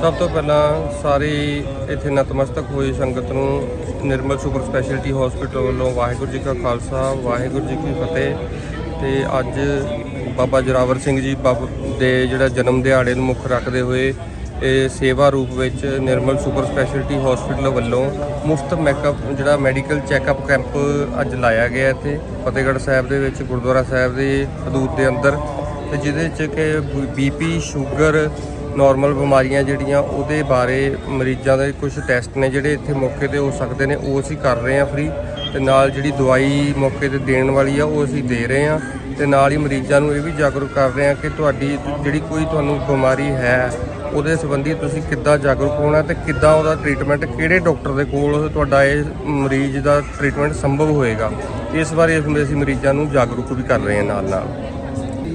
ਸਭ ਤੋਂ ਪਹਿਲਾਂ ਸਾਰੀ ਇੱਥੇ ਨਤਮਸਤਕ ਹੋਈ ਸੰਗਤ ਨੂੰ ਨਿਰਮਲ ਸੁਪਰ ਸਪੈਸ਼ਲਿਟੀ ਹਸਪੀਟਲ ਵੱਲੋਂ ਵਾਹਿਗੁਰੂ ਜੀ ਕਾ ਖਾਲਸਾ, ਵਾਹਿਗੁਰੂ ਜੀ ਕੀ ਫਤਿਹ। ਤੇ ਅੱਜ ਬਾਬਾ ਜਰਾਵਰ ਸਿੰਘ ਜੀ ਬਾਬ ਦੇ ਜਿਹੜਾ ਜਨਮ ਦਿਹਾੜੇ ਨੂੰ ਮੁੱਖ ਰੱਖਦੇ ਹੋਏ ਇਹ ਸੇਵਾ ਰੂਪ ਵਿੱਚ ਨਿਰਮਲ ਸੁਪਰ ਸਪੈਸ਼ਲਿਟੀ ਹਸਪੀਟਲ ਵੱਲੋਂ ਮੁਫਤ ਮੈਕਅਪ ਜਿਹੜਾ ਮੈਡੀਕਲ ਚੈੱਕਅਪ ਕੈਂਪ ਅੱਜ ਲਾਇਆ ਗਿਆ ਇੱਥੇ, ਫਤਿਹਗੜ੍ਹ ਸਾਹਿਬ ਦੇ ਵਿੱਚ, ਗੁਰਦੁਆਰਾ ਸਾਹਿਬ ਦੇ ਹਦੂਦ ਦੇ ਅੰਦਰ। ਤੇ ਜਿਹਦੇ ਚ ਕਿ ਬੀਪੀ ਸ਼ੂਗਰ ਨਾਰਮਲ ਬਿਮਾਰੀਆਂ ਜਿਹੜੀਆਂ ਉਹਦੇ ਬਾਰੇ ਮਰੀਜ਼ਾਂ ਦੇ ਕੁਝ ਟੈਸਟ ਨੇ ਜਿਹੜੇ ਇੱਥੇ ਮੌਕੇ ਤੇ ਹੋ ਸਕਦੇ ਨੇ, ਉਹ ਅਸੀਂ ਕਰ ਰਹੇ ਹਾਂ ਫ੍ਰੀ ਤੇ ਨਾਲ ਜਿਹੜੀ ਦਵਾਈ ਮੌਕੇ ਤੇ ਦੇਣ ਵਾਲੀ ਆ, ਉਹ ਅਸੀਂ ਦੇ ਰਹੇ ਹਾਂ ਤੇ ਨਾਲ ਹੀ ਮਰੀਜ਼ਾਂ ਨੂੰ ਇਹ ਵੀ ਜਾਗਰੂਕ ਕਰ ਰਹੇ ਹਾਂ ਕਿ ਤੁਹਾਡੀ ਜਿਹੜੀ ਕੋਈ ਤੁਹਾਨੂੰ ਬਿਮਾਰੀ ਹੈ, ਉਹਦੇ ਸੰਬੰਧੀ ਤੁਸੀਂ ਕਿੱਦਾਂ ਜਾਗਰੂਕ ਹੋਣਾ ਤੇ ਕਿੱਦਾਂ ਉਹਦਾ ਟ੍ਰੀਟਮੈਂਟ ਕਿਹੜੇ ਡਾਕਟਰ ਦੇ ਕੋਲ ਤੁਹਾਡਾ ਇਹ ਮਰੀਜ਼ ਦਾ ਟ੍ਰੀਟਮੈਂਟ ਸੰਭਵ ਹੋਏਗਾ। ਇਸ ਬਾਰੇ ਅਸੀਂ ਮਰੀਜ਼ਾਂ ਨੂੰ ਜਾਗਰੂਕ ਵੀ ਕਰ ਰਹੇ ਹਾਂ ਨਾਲ ਨਾਲ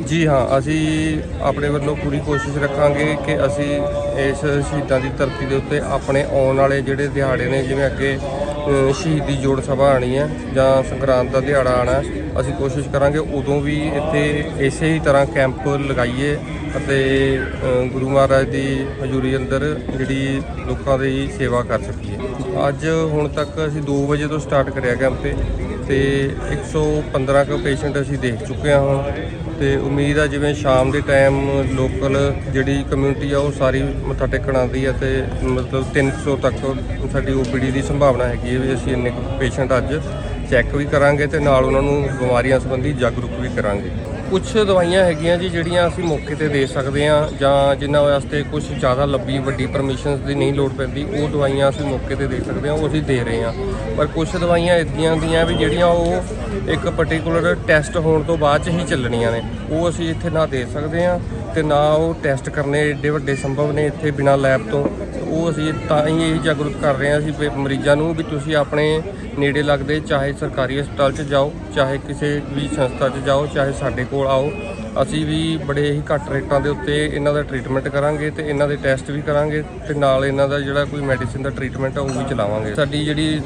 ਜੀ ਹਾਂ, ਅਸੀਂ ਆਪਣੇ ਵੱਲੋਂ ਪੂਰੀ ਕੋਸ਼ਿਸ਼ ਰੱਖਾਂਗੇ ਕਿ ਅਸੀਂ ਇਸ ਸ਼ਹੀਦਾਂ ਦੀ ਧਰਤੀ ਦੇ ਉੱਤੇ ਆਪਣੇ ਆਉਣ ਵਾਲੇ ਜਿਹੜੇ ਦਿਹਾੜੇ ਨੇ, ਜਿਵੇਂ ਅੱਗੇ ਸ਼ਹੀਦੀ ਜੋੜ ਸਭਾ ਆਣੀ ਹੈ ਜਾਂ ਸੰਗਰਾਂਦ ਦਾ ਦਿਹਾੜਾ ਆਣਾ ਅਸੀਂ ਕੋਸ਼ਿਸ਼ ਕਰਾਂਗੇ ਉਦੋਂ ਵੀ ਇੱਥੇ ਇਸੇ ਹੀ ਤਰ੍ਹਾਂ ਕੈਂਪ ਲਗਾਈਏ ਅਤੇ ਗੁਰੂ ਮਹਾਰਾਜ ਦੀ ਹਜ਼ੂਰੀ ਅੰਦਰ ਜਿਹੜੀ ਲੋਕਾਂ ਦੀ ਸੇਵਾ ਕਰ ਸਕੀਏ। ਅੱਜ ਹੁਣ ਤੱਕ ਅਸੀਂ 2 ਵਜੇ ਤੋਂ ਸਟਾਰਟ ਕਰਿਆ ਕੈਂਪ ਤੇ ਤੇ 115 ਕੁ ਪੇਸ਼ੈਂਟ ਅਸੀਂ ਦੇਖ ਚੁੱਕੇ ਹਾਂ ਹੁਣ। ਤੇ ਉਮੀਦ ਆ ਜਿਵੇਂ ਸ਼ਾਮ ਦੇ ਟਾਈਮ ਲੋਕਲ ਜਿਹੜੀ ਕਮਿਊਨਿਟੀ ਆ ਉਹ ਸਾਰੀ ਮੱਥਾ ਟੇਕਣ ਆਉਂਦੀ ਹੈ ਤੇ ਮਤਲਬ 300 ਤੱਕ ਸਾਡੀ ਓਪੀਡੀ ਦੀ ਸੰਭਾਵਨਾ ਹੈਗੀ ਹੈ ਵੀ ਅਸੀਂ ਇੰਨੇ ਪੇਸ਼ੈਂਟ ਅੱਜ ਚੈੱਕ ਵੀ ਕਰਾਂਗੇ ਤੇ ਨਾਲ ਉਹਨਾਂ ਨੂੰ ਬਿਮਾਰੀਆਂ ਸੰਬੰਧੀ ਜਾਗਰੂਕ ਵੀ ਕਰਾਂਗੇ। ਕੁਝ ਦਵਾਈਆਂ ਹੈਗੀਆਂ ਜੀ ਜਿਹੜੀਆਂ ਅਸੀਂ ਮੌਕੇ ਤੇ ਦੇ ਸਕਦੇ ਹਾਂ ਜਾਂ ਜਿਨ੍ਹਾਂ ਵਾਸਤੇ ਕੁਝ ਜ਼ਿਆਦਾ ਲੰਬੀ ਵੱਡੀ ਪਰਮਿਸ਼ਨਸ ਦੀ ਨਹੀਂ ਲੋੜ ਪੈਂਦੀ, ਉਹ ਦਵਾਈਆਂ ਅਸੀਂ ਮੌਕੇ ਤੇ ਦੇ ਸਕਦੇ ਹਾਂ, ਉਹ ਅਸੀਂ ਦੇ ਰਹੇ ਹਾਂ। ਪਰ ਕੁਝ ਦਵਾਈਆਂ ਇਦਾਂ ਦੀਆਂ ਵੀ ਜਿਹੜੀਆਂ ਉਹ ਇੱਕ ਪਾਰਟਿਕੂਲਰ ਟੈਸਟ ਹੋਣ ਤੋਂ ਬਾਅਦ ਚ ਹੀ ਚੱਲਣੀਆਂ ਨੇ, ਉਹ ਅਸੀਂ ਇੱਥੇ ਨਾ ਦੇ ਸਕਦੇ ਹਾਂ ਤੇ ਨਾ ਉਹ ਟੈਸਟ ਕਰਨੇ ਏਡੇ ਵੱਡੇ ਸੰਭਵ ਨੇ ਇੱਥੇ ਬਿਨਾਂ ਲੈਬ ਤੋਂ। ਉਹ ਅਸੀਂ ਤਾਂ ਹੀ ਇਹ ਜਾਗਰੂਕ ਕਰ ਰਹੇ ਹਾਂ ਅਸੀਂ ਮਰੀਜ਼ਾਂ ਨੂੰ ਵੀ ਤੁਸੀਂ ਆਪਣੇ ਨੇੜੇ ਲੱਗਦੇ ਚਾਹੇ ਸਰਕਾਰੀ ਹਸਪਤਾਲ 'ਚ ਜਾਓ, ਚਾਹੇ ਕਿਸੇ ਵੀ ਸੰਸਥਾ 'ਚ ਜਾਓ, ਚਾਹੇ ਸਾਡੇ ਕੋਲ ਆਓ। ਅਸੀਂ ਵੀ ਬੜੇ ਹੀ ਘੱਟ ਰੇਟਾਂ ਦੇ ਉੱਤੇ ਇਹਨਾਂ ਦਾ ਟ੍ਰੀਟਮੈਂਟ ਕਰਾਂਗੇ ਤੇ ਇਹਨਾਂ ਦੇ ਟੈਸਟ ਵੀ ਕਰਾਂਗੇ ਤੇ ਨਾਲ ਇਹਨਾਂ ਦਾ ਜਿਹੜਾ ਕੋਈ ਮੈਡੀਸਿਨ ਦਾ ਟ੍ਰੀਟਮੈਂਟ ਆ ਉਹ ਵੀ ਚਲਾਵਾਂਗੇ। ਸਾਡੀ ਜਿਹੜੀ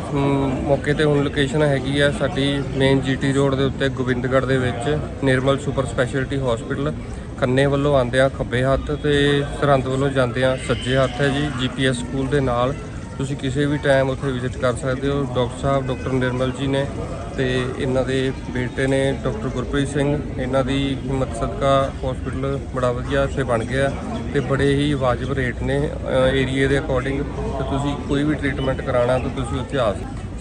ਮੌਕੇ ਤੇ ਹੁਣ ਲੋਕੇਸ਼ਨ ਹੈਗੀ ਆ ਸਾਡੀ ਮੇਨ ਜੀਟੀ ਰੋਡ ਦੇ ਉੱਤੇ ਗੋਬਿੰਦਗੜ੍ਹ ਦੇ ਵਿੱਚ ਨਿਰਮਲ ਸੁਪਰ ਸਪੈਸ਼ਲਿਟੀ ਹਸਪੀਟਲ ਕੰਨੇ ਵੱਲੋਂ ਆਉਂਦੇ ਆ ਖੱਬੇ ਹੱਥ ਤੇ ਸਰਹੰਦ ਵੱਲੋਂ ਜਾਂਦੇ ਆ ਸੱਜੇ ਹੱਥ ਹੈ ਜੀ ਜੀਪੀਐਸ ਸਕੂਲ ਦੇ ਨਾਲ। ਤੁਸੀਂ ਕਿਸੇ ਵੀ ਟਾਈਮ ਉੱਥੇ ਵਿਜ਼ਿਟ ਕਰ ਸਕਦੇ ਹੋ। ਡਾਕਟਰ ਸਾਹਿਬ, ਡਾਕਟਰ ਨਿਰਮਲ ਜੀ ਨੇ ਤੇ ਇਹਨਾਂ ਦੇ ਬੇਟੇ ਨੇ ਡਾਕਟਰ ਗੁਰਪ੍ਰੀਤ ਸਿੰਘ। ਇਹਨਾਂ ਦੀ ਹਿੰਮਤ ਸਦਕਾ ਹਸਪੀਟਲ ਬੜਾ ਵਧੀਆ ਇੱਥੇ ਬਣ ਗਿਆ। ਤੇ ਬੜੇ ਹੀ ਵਾਜਬ ਰੇਟ ਨੇ ਏਰੀਏ ਦੇ ਅਕੋਰਡਿੰਗ ਤੇ ਤੁਸੀਂ ਕੋਈ ਵੀ ਟ੍ਰੀਟਮੈਂਟ ਕਰਾਉਣਾ ਤਾਂ ਤੁਸੀਂ ਉੱਥੇ ਆ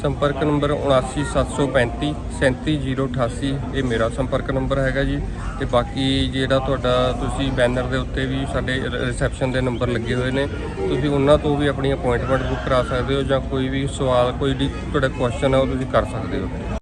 ਸੰਪਰਕ ਨੰਬਰ 79735 37088 ਇਹ ਮੇਰਾ ਸੰਪਰਕ ਨੰਬਰ ਹੈਗਾ ਜੀ। ਤੇ ਬਾਕੀ ਜਿਹੜਾ ਤੁਹਾਡਾ ਤੁਸੀਂ ਬੈਨਰ ਦੇ ਉੱਤੇ ਵੀ ਸਾਡੇ ਰਿਸੈਪਸ਼ਨ ਦੇ ਨੰਬਰ ਲੱਗੇ ਹੋਏ ਨੇ, ਤੁਸੀਂ ਉਹਨਾਂ ਤੋਂ ਵੀ ਆਪਣੀ ਅਪਾਇੰਟਮੈਂਟ ਬੁੱਕ ਕਰਾ ਸਕਦੇ ਹੋ ਜਾਂ ਕੋਈ ਵੀ ਸਵਾਲ, ਕੋਈ ਵੀ ਤੁਹਾਡਾ ਕੁਐਸਚਨ ਹੈ ਉਹ ਤੁਸੀਂ ਕਰ ਸਕਦੇ ਹੋ।